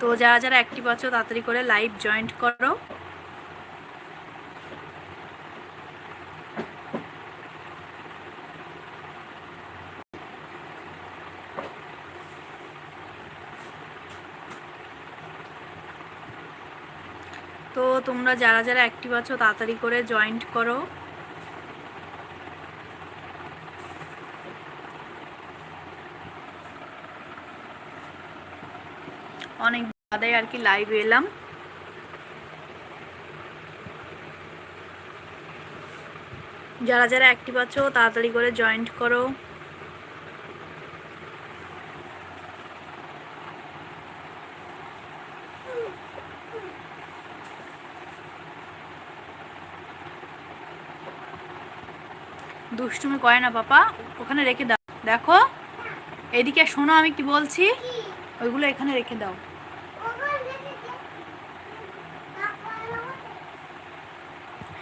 তো যারা যারা অ্যাক্টিভ আছো, তাড়াতাড়ি করে লাইভ জয়েন্ট করো। তো তোমরা যারা যারা অ্যাক্টিভ আছো, তাড়াতাড়ি করে জয়েন্ট করো। অনেক আর কি লাইভে এলাম। যারা যারা অ্যাক্টিভ আছো, তাড়াতাড়ি করে জয়েন্ট করো। দুষ্টুমি করে না পাপা, ওখানে রেখে দাও। দেখো, এদিকে শোনো আমি কি বলছি। ওইগুলো এখানে রেখে দাও।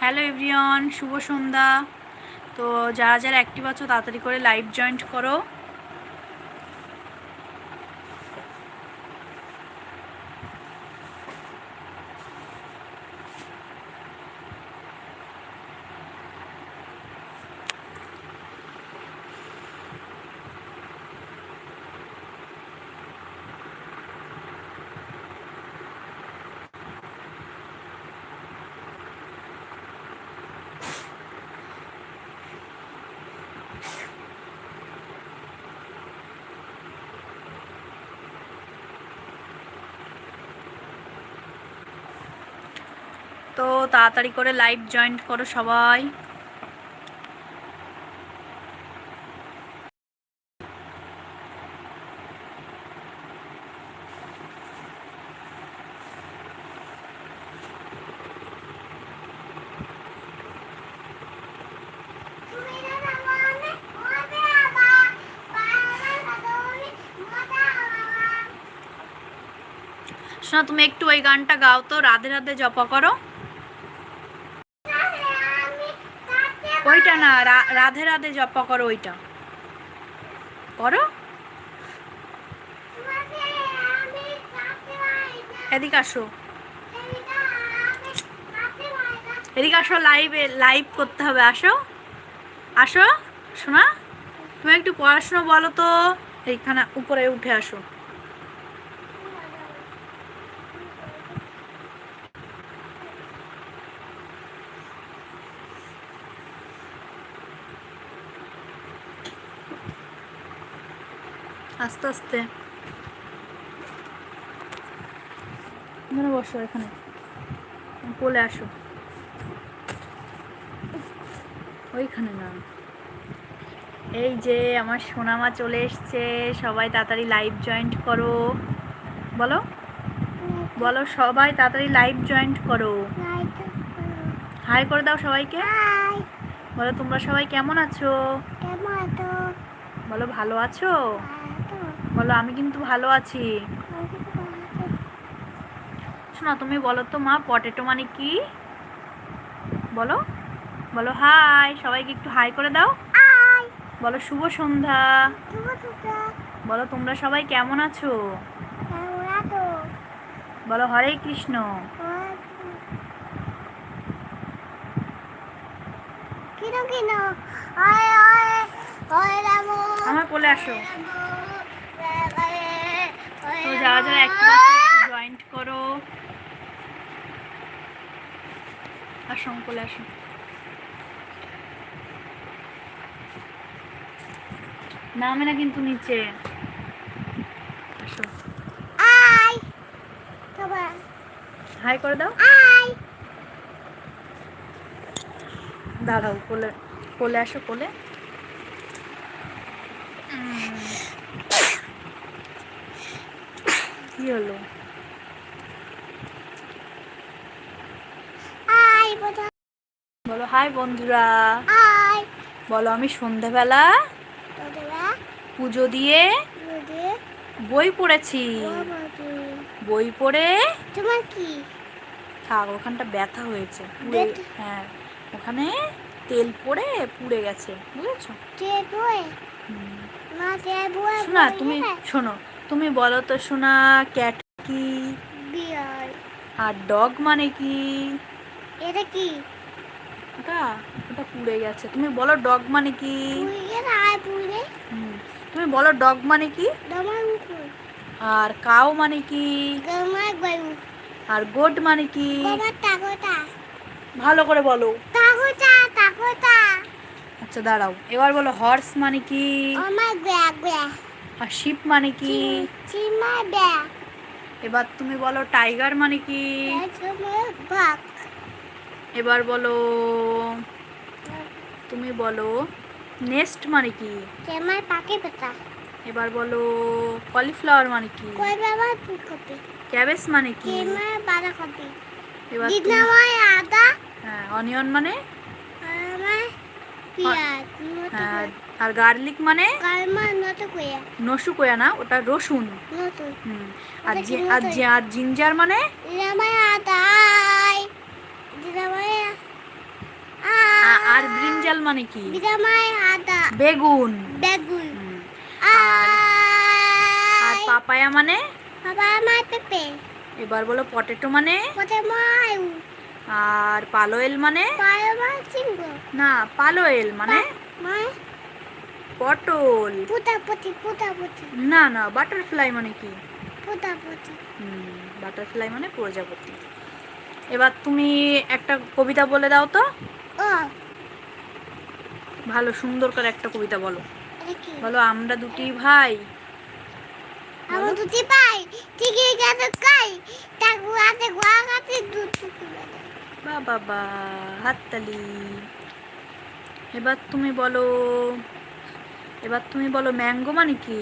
হ্যালো এভরিওয়ান শুভ সন্ধ্যা। তো যারা যারা অ্যাক্টিভ আছো তাড়াতাড়ি করে লাইভ জয়েন্ট করো। তো তাড়াতাড়ি করে লাইভ জয়েন্ট করো সবাই। শোনা, তুমি একটু ওই গানটা গাও তো, রাধে রাধে জপা করো। ওইটা না রাধে রাধে জপা করো ওইটা। করো। এদিকে আসো। এদিকে আসো লাইভে লাইভ করতে হবে। আসো। আসো শোনা তুমি একটু পড়াশোনা বলো তো। এইখানে উপরে উঠে আসো। আস্তে আস্তে। এখানে বসো এখানে। কোলে আসো। ওইখানে না। এই যে আমার সোনামা চলে এসছে সবাই তাড়াতাড়ি লাইভ জয়েন্ট করো। বলো। বলো সবাই তাড়াতাড়ি লাইভ জয়েন্ট করো। হাই করে দাও সবাইকে। বলো তোমরা সবাই কেমন আছো? বলো ভালো আছো? বলো আমি কিন্তু ভালো আছি। শোনো তুমি বলো তো মা পটেটো মানে কি? বলো বলো হাই সবাইকে একটু হাই করে দাও। বলো শুভ সন্ধ্যা। বলো তোমরা সবাই কেমন আছো? বলো হরে কৃষ্ণ। আমার কোলে আসো। তো যারা যারা একটু জয়েন্ট করো। আসো আমার কোলে আসো। নামে না কিন্তু নিচে। আসো। হাই করে দাও। আয়। দাঁড়াও কোলে কোলে আসো কোলে। কি হলো? বলো হাই বন্ধুরা। বলো আমি সন্ধেবেলা পুজো দিয়ে বই পড়েছি। বই পড়ে তোমার কি? থাক ওখানটা ব্যথা হয়েছে। হ্যাঁ ওখানে তেল পড়ে পুড়ে গেছে বুঝেছ? শোনা তুমি শোনো তুমি বলো তো শোনা ক্যাট কি? বিয়ার আর ডগ মানে কি? এটা কি? ওটা ওটা পুড়ে গেছে। তুমি বলো ডগ মানে কি? তুমি বলো ডগ মানে কি? আর কাউ মানে কি? আর গোট মানে কি? ভালো করে বলো। আচ্ছা দাঁড়াও। এবার বলো হর্স মানে কি? আর শিপ মানে কি? এবার তুমি বলো টাইগার মানে কি? এবার বলো তুমি বলো নেস্ট মানে কি? এবার বলো কলিফ্লাওয়ার মানে কি? ক্যাবেজ মানে কি? এবার আদা। হ্যাঁ অনিয়ন মানে আমার পেঁয়াজ নত হ্যাঁ আর গার্লিক মানে? নসু কোয়া না ওটা রসুন। আর আর জিঞ্জার মানে? দিনামায় আ- আর ব্রিঞ্জাল মানে কি? বেগুন। বেগুন। আর পাপায়া মানে? এবার বলো পটেটো মানে? আর পালোয়েল মানে? পায়ে না পালোয়েল মানে? পটল। পুতা পুতি না না বাটারফ্লাই মানে কি? বাটারফ্লাই মানে প্রজাপতি। এবার তুমি একটা কবিতা বলে দাও তো। ভালো সুন্দর করে একটা কবিতা বলো। বলো আমরা দুটি ভাই। আমার দুটি পাই ঠিকই গেছে কাই? তাকু আছে গোয়া গাছে দুধ বা বাবা হাততালি। এবার তুমি বলো এবার তুমি বলো ম্যাঙ্গো মানে কি?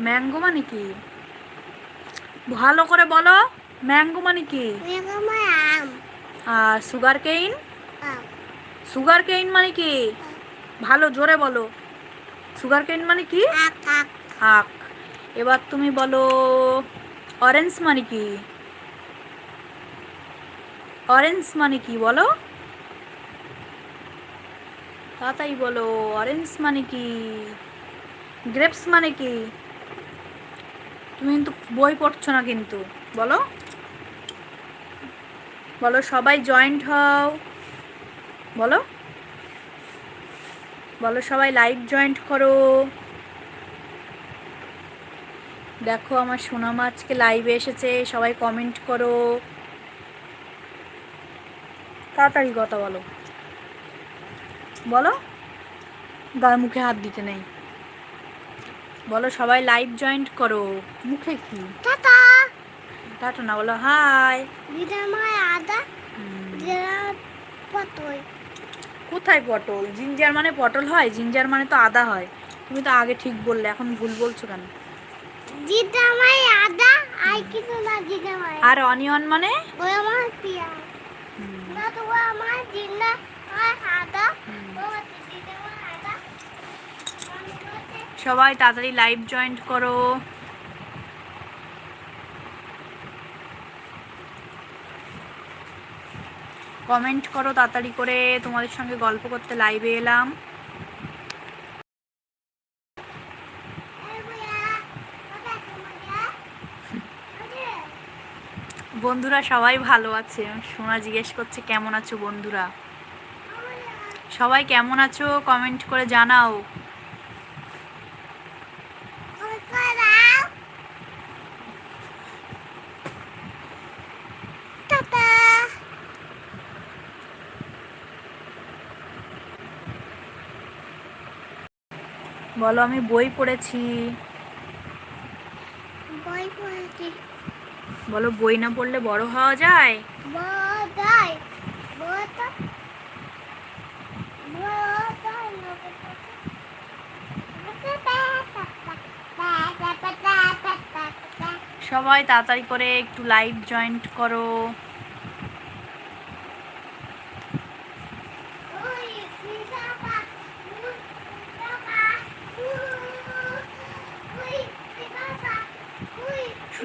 ম্যাঙ্গো মানে কি? ভালো করে বলো ম্যাঙ্গো মানে কি? আম। আর সুগার কেইন? সুগার কেইন মানে কি? ভালো জোরে বলো। সুগার কেইন মানে কি? আক আখ। এবার তুমি বলো অরেঞ্জ মানে কি? অরেঞ্জ মানে কি বলো? তাড়াতাড়ি বলো অরেঞ্জ মানে কি? গ্রেপস মানে কি? তুমি কিন্তু বই পড়ছো না কিন্তু, বলো। বলো, সবাই জয়েন্ট হও, বলো। বলো, সবাই লাইভ জয়েন্ট করো। দেখো, আমার সোনামা আজকে লাইভে এসেছে, সবাই কমেন্ট করো। তাড়াতাড়ি কথা বলো। বলো? গার মুখে হাত দিতে নেই। বলো সবাই লাইভ জয়েন্ট করো। মুখে কি? টাটা। টাটা না বলো হাই আদা পতই কোথায় পটল? জিঞ্জার মানে পটল হয়? জিঞ্জার মানে তো আদা হয়। তুমি তো আগে ঠিক বললে এখন ভুল বলছো কেন? দিনামায় আদা কিন্তু না আর অনিয়ন মানে? ওই আমার পেঁয়াজ। সবাই তাড়াতাড়ি লাইভ জয়েন্ট করো। কমেন্ট করো তাড়াতাড়ি করে। তোমাদের সঙ্গে গল্প করতে লাইভে এলাম। বন্ধুরা সবাই ভালো আছে? সোনা জিজ্ঞেস করছে কেমন আছো বন্ধুরা? সবাই কেমন আছো? কমেন্ট করে জানাও। বলো আমি বই পড়েছি। বই পড়েছি। বলো বই না পড়লে বড় হওয়া যায় সবাই তাড়াতাড়ি করে একটু লাইভ জয়েন্ট করো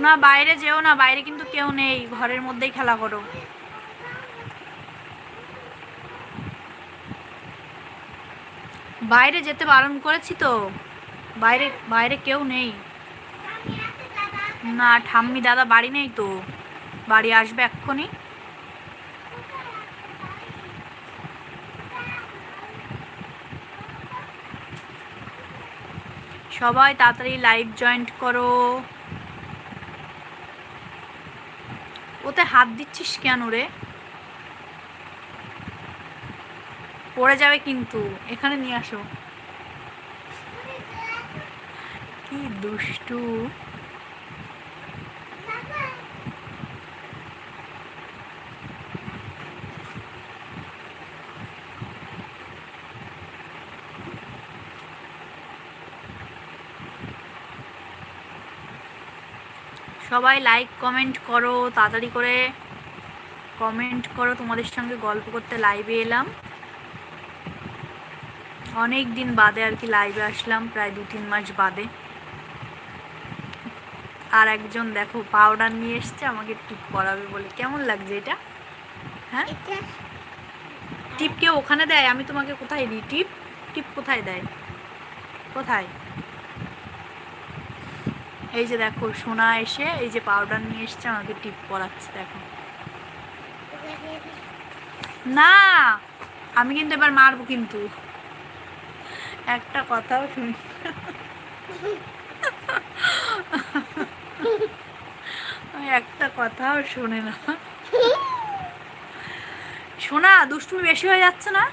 শোনা বাইরে যেও না, বাইরে কিন্তু কেউ নেই, ঘরের মধ্যেই খেলা করো। বাইরে যেতে বারণ করেছি তো, বাইরে বাইরে কেউ নেই। না, ঠাম্মি দাদা বাড়ি নেই তো, বাড়ি আসবে এক্ষুনি। সবাই তাড়াতাড়ি লাইভ জয়েন্ট করো। ওতে হাত দিচ্ছিস কেন রে? পড়ে যাবে কিন্তু এখানে নিয়ে আসো। কি দুষ্টু। সবাই লাইক কমেন্ট করো তাড়াতাড়ি করে কমেন্ট করো তোমাদের সঙ্গে গল্প করতে লাইভে এলাম। অনেক দিন বাদে আর কি লাইভে আসলাম প্রায় দু তিন মাস বাদে। আর একজন দেখো পাউডার নিয়ে এসছে আমাকে টিপ করাবে বলে। কেমন লাগছে এটা? হ্যাঁ? টিপ কেউ ওখানে দেয়? আমি তোমাকে কোথায় দিই? টিপ টিপ কোথায় দেয়? কোথায়? এই যে দেখো, সোনা এসে এই যে পাউডার নিয়ে এসছে, আমাকে টিপ করাচ্ছে, দেখো। না, আমি কিন্তু এবার মারবো কিন্তু। একটা কথাও শুনি একটা কথাও শুনে না। শোনা দুষ্টুমি বেশি হয়ে যাচ্ছে না?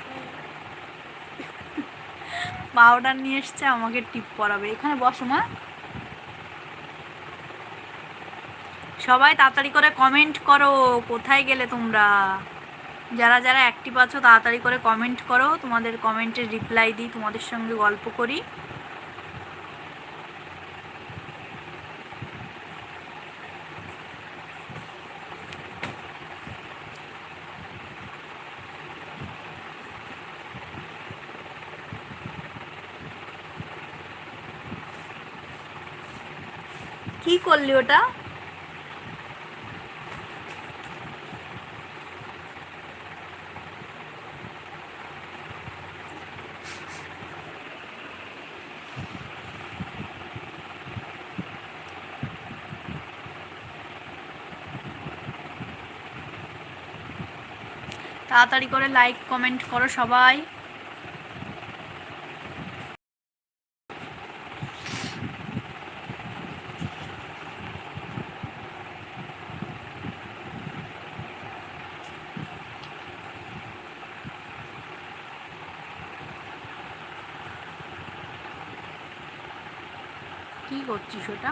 পাউডার নিয়ে এসছে, আমাকে টিপ করাবে। এখানে বসো, মা। সবাই তাড়াতাড়ি করে কমেন্ট করো, কোথায় গেলে তোমরা? যারা যারা অ্যাক্টিভ আছো, তাড়াতাড়ি করে কমেন্ট করো, তোমাদের কমেন্টের রিপ্লাই দিই, তোমাদের সঙ্গে গল্প করি। কি করলি ওটা? তাড়াতাড়ি করে লাইক কমেন্ট করো সবাই। কি করছিস ওটা?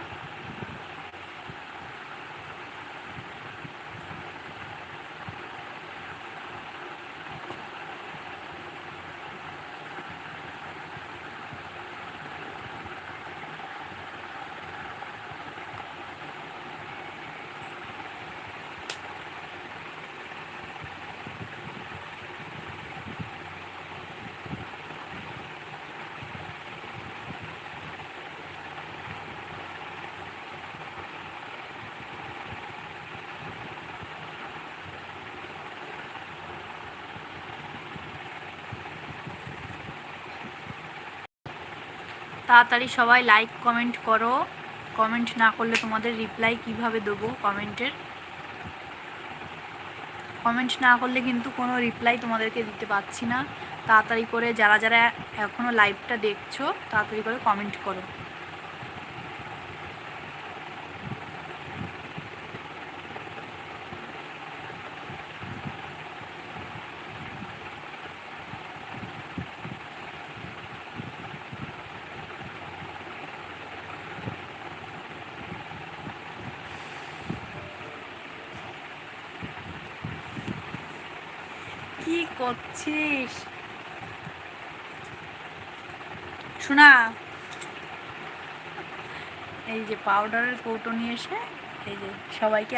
তাড়াতাড়ি সবাই লাইক কমেন্ট করো। কমেন্ট না করলে তোমাদের রিপ্লাই কীভাবে দেবো কমেন্টের? কমেন্ট না করলে কিন্তু কোনো রিপ্লাই তোমাদেরকে দিতে পারছি না। তাড়াতাড়ি করে যারা যারা এখনও লাইভটা দেখছ, তাড়াতাড়ি করে কমেন্ট করো কি করছিস শোনা এই যে পাউডারের কৌটো নিয়ে এসে এই যে সবাইকে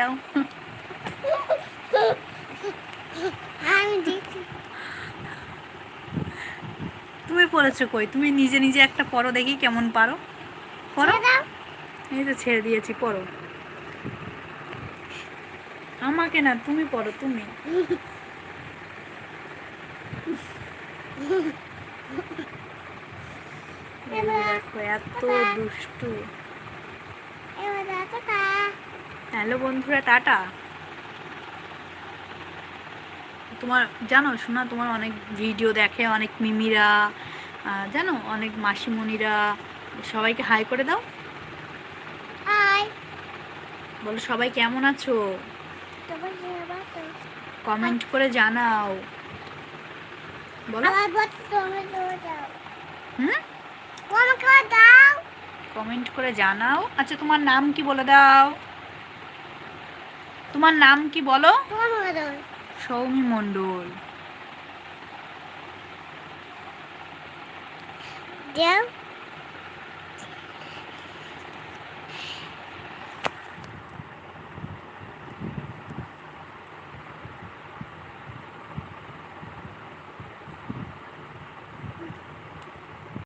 তুমি পড়েছো কই? তুমি নিজে নিজে একটা পরো দেখি কেমন পারো। পড়ো? এই তো ছেড়ে দিয়েছি পড়ো। আমাকে না তুমি পড়ো তুমি এই যে দেখো এত দুষ্টু। হ্যালো বন্ধুরা টাটা। তোমার জানো শোনা তোমার অনেক ভিডিও দেখে অনেক মিমিরা জানো অনেক মাসিমণিরা সবাইকে হাই করে দাও। বলো সবাই কেমন আছো? কমেন্ট করে জানাও। বলো। হুম? কমেন্ট করে জানাও। আচ্ছা তোমার নাম কি বলে দাও? তোমার নাম কি বলো? সৌমি মণ্ডল। দেও।